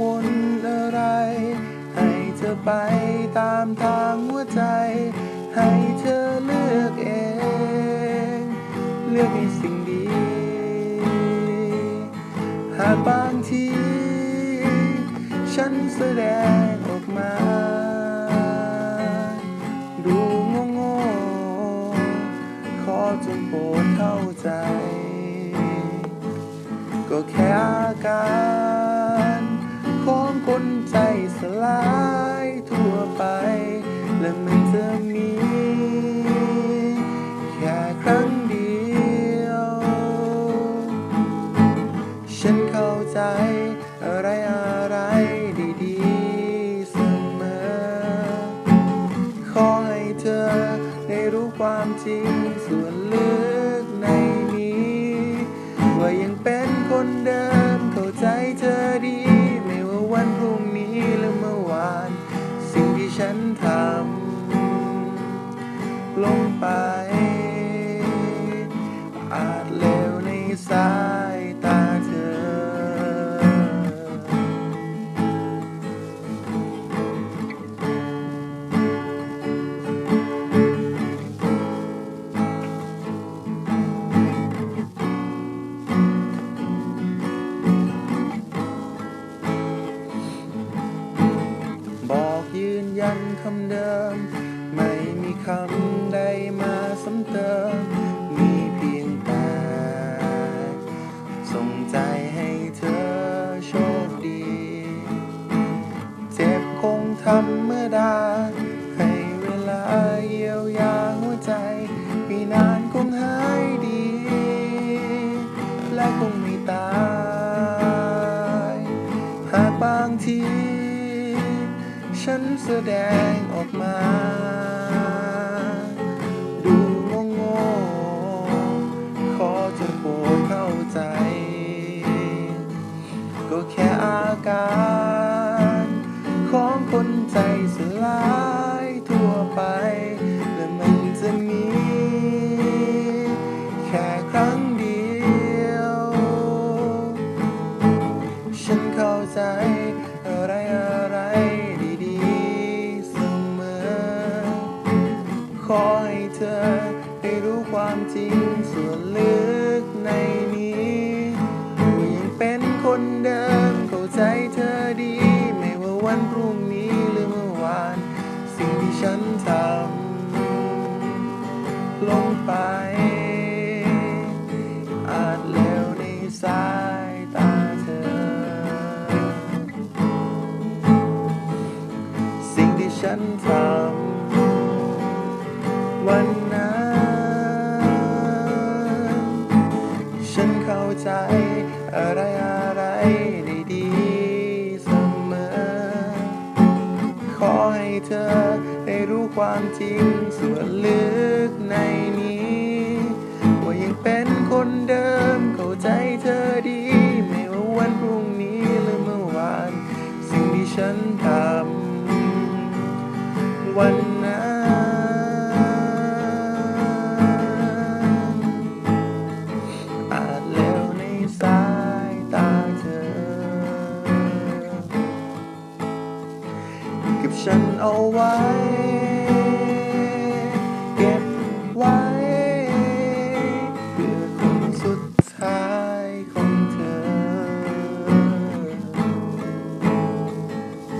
วลอะไร ให้เธอไปตามทางหัวใจ ให้เธอเลือกเอง เลือกในสิ่งดี หากบางที ฉันแสดงออกมา ดูโง่โง่ๆขอจงโปรดเข้าใจ ก็แค่อาการ คนใจสลายทั่วไป ที่ฉันทำลงไป คำเดิม ไม่มีคำใดมาซ้ำเติม มีเพียงแต่ส่งใจให้เธอโชคดี เจ็บคงธรรมดาให้เวลาเยียวยาหัวใจไม่นานคงหายดี และคงไม่ตาย หากบางที ฉันแสดงออกมา ดูโง่โง่ขอจะโปรดเข้าใจ ก็แค่อาการ ของคนใจสล ไป อาจเลวในสายตาเธอ สิ่งที่ฉันทำวันนั้นฉัน เธอได้รู้ความจริงส่วนลึกในนี้ ว่ายังเป็นคนเดิมเข้าใจเธอดี ไม่ว่าวันพรุ่งนี้หรือเมื่อวาน สิ่งที่ฉันทำวัน and all oh, white.